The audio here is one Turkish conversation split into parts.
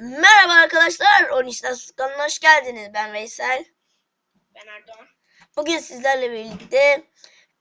Merhaba arkadaşlar, Onistas kanalına hoş geldiniz. Ben Veysel. Ben Erdoğan. Bugün sizlerle birlikte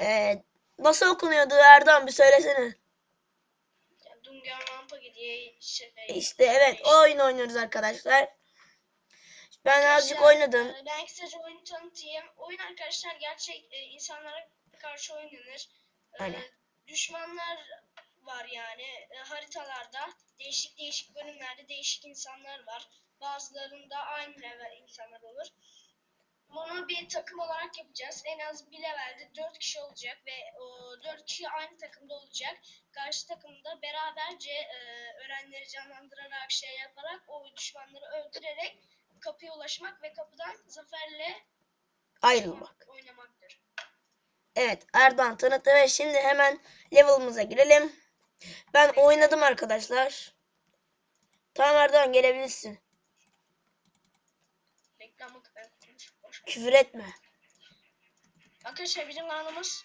e, nasıl okunuyordu Erdoğan bir söylesene. Şey. İşte evet o oyun oynuyoruz arkadaşlar. Ben azıcık Arkadaşlar, oynadım. e, Ben kısaca oyunu tanıtayım. Oyun arkadaşlar gerçek e, insanlara karşı oynanır. E, Aynen. düşmanlar var yani e, haritalarda. Değişik değişik bölümlerde değişik insanlar var. Bazılarında aynı level insanlar olur. Bunu bir takım olarak yapacağız. En az bir levelde 4 kişi olacak ve o 4 kişi aynı takımda olacak. Karşı takımda beraberce e, öğrenleri canlandırarak şey yaparak o düşmanları öldürerek kapıya ulaşmak ve kapıdan zaferle Ayrılmak. oynamaktır. Evet Erdoğan tanıttı ve şimdi hemen level'ımıza girelim. Ben oynadım arkadaşlar. Tamam Erdoğan gelebilirsin. Küfür etme. Arkadaşlar bizim kanalımız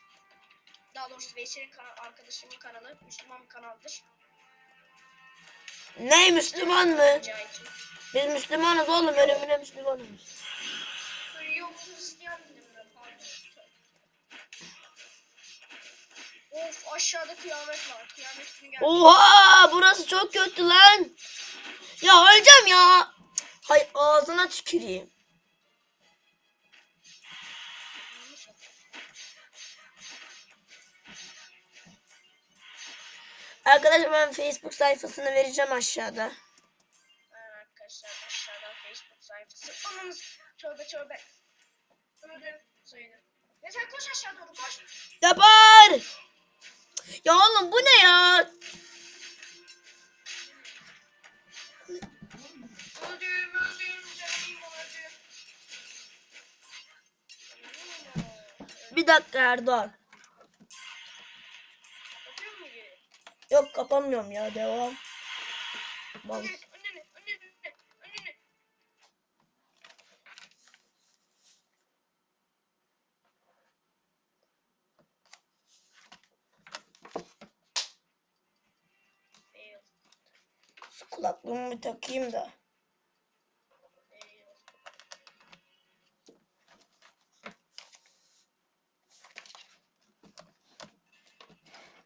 daha doğrusu Veysel'in kana- arkadaşımın kanalı Müslüman bir kanaldır. Ne Müslüman mı? Biz Müslümanız oğlum ölümüne Müslümanız. Yok Hristiyan dinimde Of aşağıda kıyamet var. Kıyamet günü geldi. Oha burası çok kötü lan. Ya öleceğim ya. Hay ağzına tüküreyim. Arkadaşlar ben Facebook sayfasını vereceğim aşağıda. Arkadaşlar aşağıdan Facebook sayfası. Anamız tövbe tövbe. Sayılır. Mesela koş aşağı doğru koş. Yapar. Ya oğlum bu ne ya? Bir dakika Erdoğan. Yok kapamıyorum ya devam. Bak. Kulaklığımı takayım da.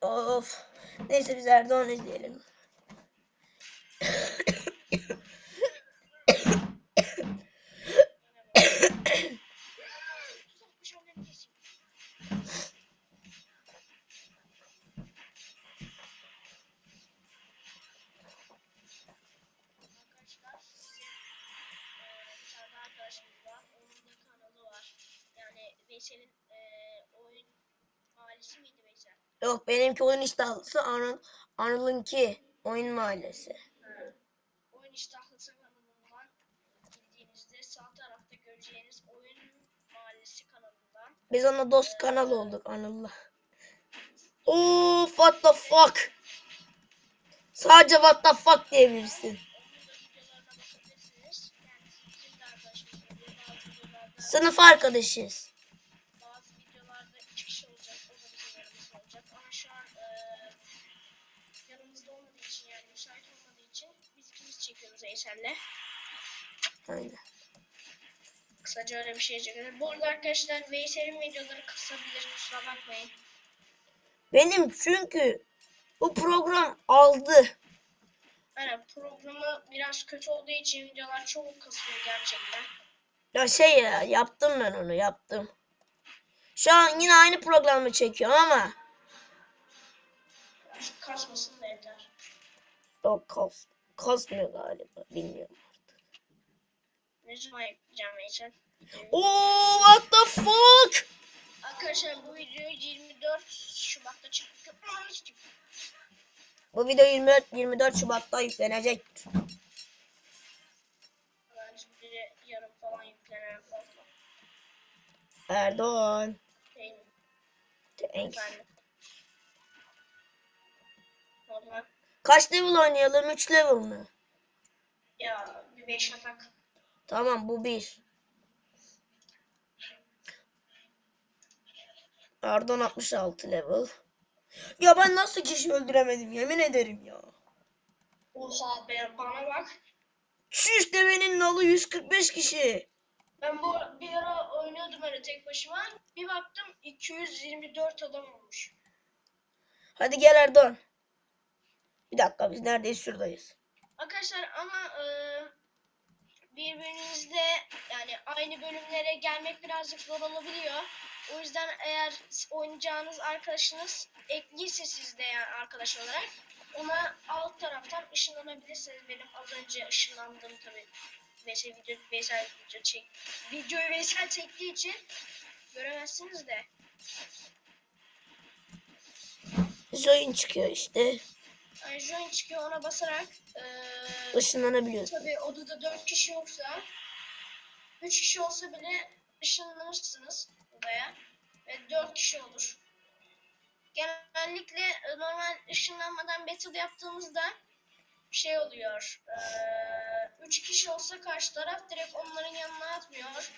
Of. Neyse biz Erdoğan izleyelim. Veysel'in eee, oyun mahallesi miydi Veysel? Yok benimki oyun iştahlısı Anıl, Anıl'ınki oyun mahallesi. Oyun iştahlısı kanalından girdiğinizde sağ tarafta göreceğiniz oyun mahallesi kanalından Biz ona dost kanal olduk Anıl'la. Of what the fuck. Sadece what the fuck diyebilirsin. onun da Eysel'le. Aynen. Kısaca öyle bir şey çekiyoruz. Bu arada arkadaşlar Veysel'in videoları kısabilir kusura bakmayın. Benim çünkü bu program aldı. Aynen programı biraz kötü olduğu için videolar çok kasıyor gerçekten. Ya şey ya yaptım ben onu yaptım. Şu an yine aynı programı çekiyorum ama kasmasın da yeter. yok kas, kasmıyor galiba bilmiyorum. Ne zaman yapacağım Veysel? Oo what the fuck? Arkadaşlar bu videoyu 24 Şubat'ta çektim. Bu video 24, 24 Şubat'ta yüklenecek. Bence yarım falan yüklenen fazla. Erdoğan. Mi? Thanks. Ben Normal. Kaç level oynayalım? 3 level mı? Ya bir 5 atak. Tamam bu bir. Erdoğan 66 level. Ya ben nasıl kişi öldüremedim yemin ederim ya. Oha be bana bak. Çüş devenin nalı 145 kişi. Ben bu bir ara oynuyordum öyle tek başıma. Bir baktım 224 adam olmuş. Hadi gel Erdoğan. Bir dakika biz neredeyiz? Şuradayız. Arkadaşlar ama e, birbirinizle yani aynı bölümlere gelmek birazcık zor olabiliyor. O yüzden eğer oynayacağınız arkadaşınız ekliyse sizde yani arkadaş olarak ona alt taraftan ışınlanabilirsiniz. Benim az önce ışınlandığım tabii. Veysel video, Veysel video çek, videoyu Veysel çektiği için göremezsiniz de. Join çıkıyor işte. Yani join çıkıyor ona basarak e, Işınlanabiliyorsun. Tabii odada 4 kişi yoksa 3 kişi olsa bile ışınlanırsınız odaya ve 4 kişi olur. Genellikle e, normal ışınlanmadan battle yaptığımızda şey oluyor. 3 kişi olsa karşı taraf direkt onların yanına atmıyor.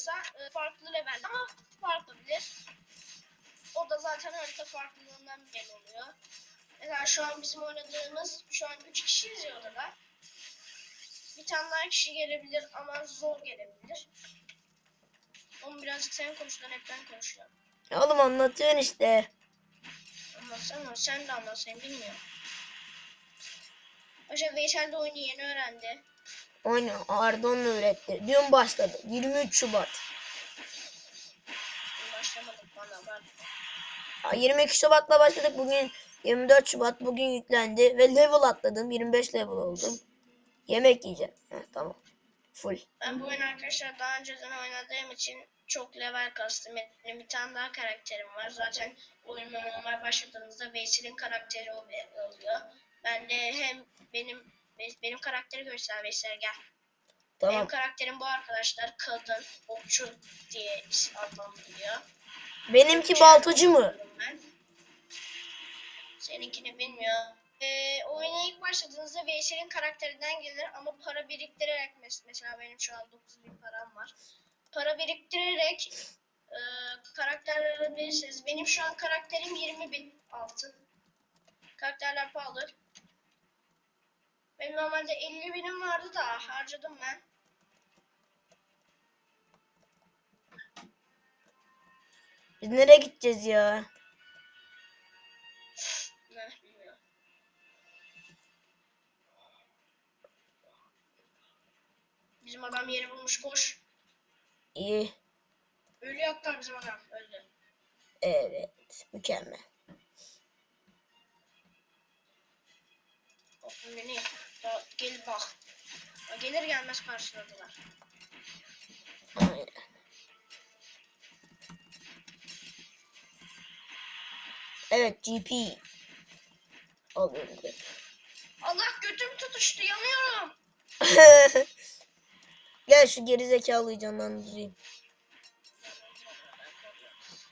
Oynasa e, farklı level ama farklı bilir. O da zaten harita farklılığından belli oluyor. Mesela şu an bizim oynadığımız şu an 3 kişiyiz ya odada. Bir tane daha kişi gelebilir ama zor gelebilir. Onu birazcık sen konuş lan hep ben konuşuyorum. Oğlum anlatıyorsun işte. Anlatsana sen de anlat sen bilmiyorum. Başka Veysel de oyunu yeni öğrendi. Oyunu Erdoğan'la öğretti. Dün başladı. 23 Şubat. Başlamadık bana ben. Ya 22 Şubat'la başladık. Bugün 24 Şubat. Bugün yüklendi. Ve level atladım. 25 level oldum. Yemek yiyeceğim. Heh, tamam. Full. Ben bu oyunu arkadaşlar daha önceden oynadığım için çok level kastım. Benim bir tane daha karakterim var. Zaten oyuna normal başladığınızda Veysel'in karakteri ol- oluyor. Ben de hem benim benim karakteri göster Veysel gel. Benim Tamam. karakterim bu arkadaşlar kadın, okçu diye adlandırılıyor. Benimki baltacı mı? Ben. Seninkini bilmiyorum. Ee, oyuna ilk başladığınızda Veysel'in karakterinden gelir ama para biriktirerek mes- mesela benim şu an 9000 param var. Para biriktirerek e, karakterler alabilirsiniz. Benim şu an karakterim 20 bin altın. Karakterler pahalı. Benim normalde 50 binim vardı da harcadım ben. Biz nereye gideceğiz ya? Bizim adam yeri bulmuş koş. İyi. Ölü yaptılar bizim adam. Öldü. Evet. Mükemmel. O beni da gel bak. O gelir gelmez karşıladılar. Aynen. Evet GP. Alıyorum. Allah götüm tutuştu yanıyorum. Gel şu gerizekalıyı canlandırayım.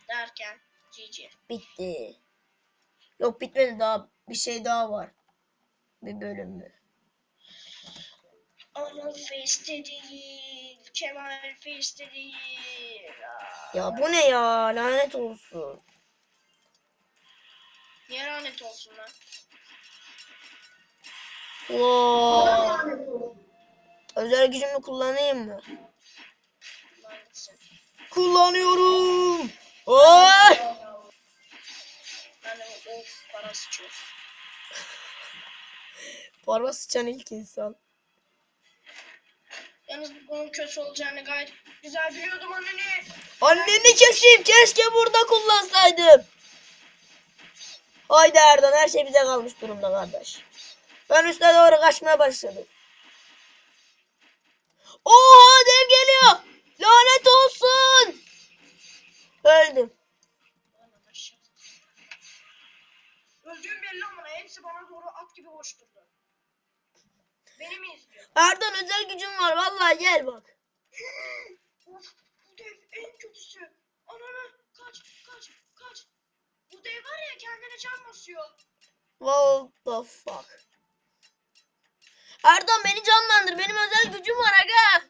Derken GG. Bitti. Yok bitmedi daha. Bir şey daha var. Bir bölüm mü? Anıl Face'te değil. Kemal Face'te değil. Aa, Ya bu ne ya? Lanet olsun. Niye lanet olsun lan? Wow. Özel gücümü kullanayım mı? Kullanıyorum. Ben de of para sıçıyor. Parma sıçan ilk insan. Yalnız bunun kötü olacağını gayet güzel biliyordum anneni. Anneni keseyim. Keşke burada kullansaydım. Haydi Erdoğan her şey bize kalmış durumda kardeş. Ben üstüne doğru kaçmaya başladım. Oha dev geliyor. Lanet olsun. Öldüm. Öldüğüm belli ama hepsi bana doğru at gibi koşturdu. Beni mi izliyor? Erdoğan özel gücüm var. Vallahi gel bak. Of bu dev en kötüsü. Ananı kaç kaç kaç. Bu dev var ya kendine can basıyor. What the fuck? Erdoğan beni canlandır. Benim özel gücüm var aga.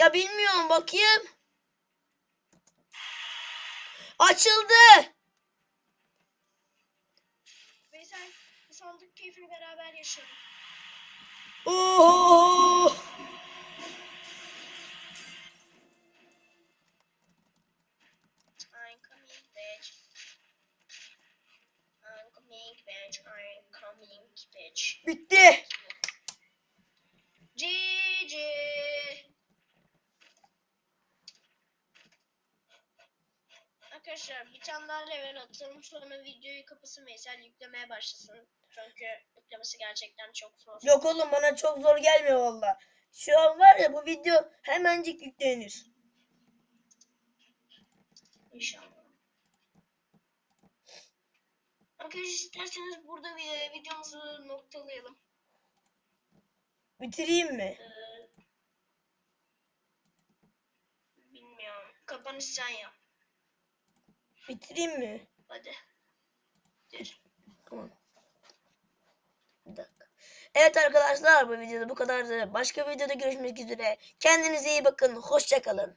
Ya bilmiyorum bakayım. Açıldı. Veysel sandık keyfini beraber yaşayalım. Oo! I'm coming bitch. I'm coming bitch. I'm coming bitch. Bitti. GG. Arkadaşlar bir tane daha level atalım sonra videoyu kapasın Veysel yüklemeye başlasın. Çünkü yüklemesi gerçekten çok zor. Yok oğlum bana çok zor gelmiyor valla. Şu an var ya bu video hemencik yüklenir. İnşallah. Arkadaşlar isterseniz burada bir e, videomuzu noktalayalım. Bitireyim mi? Ee, bilmiyorum. Kapanış sen yap. Bitireyim mi? Hadi. Dur. Tamam. Bir dakika. Evet arkadaşlar bu videoda bu kadardı. Başka videoda görüşmek üzere. Kendinize iyi bakın. Hoşça kalın.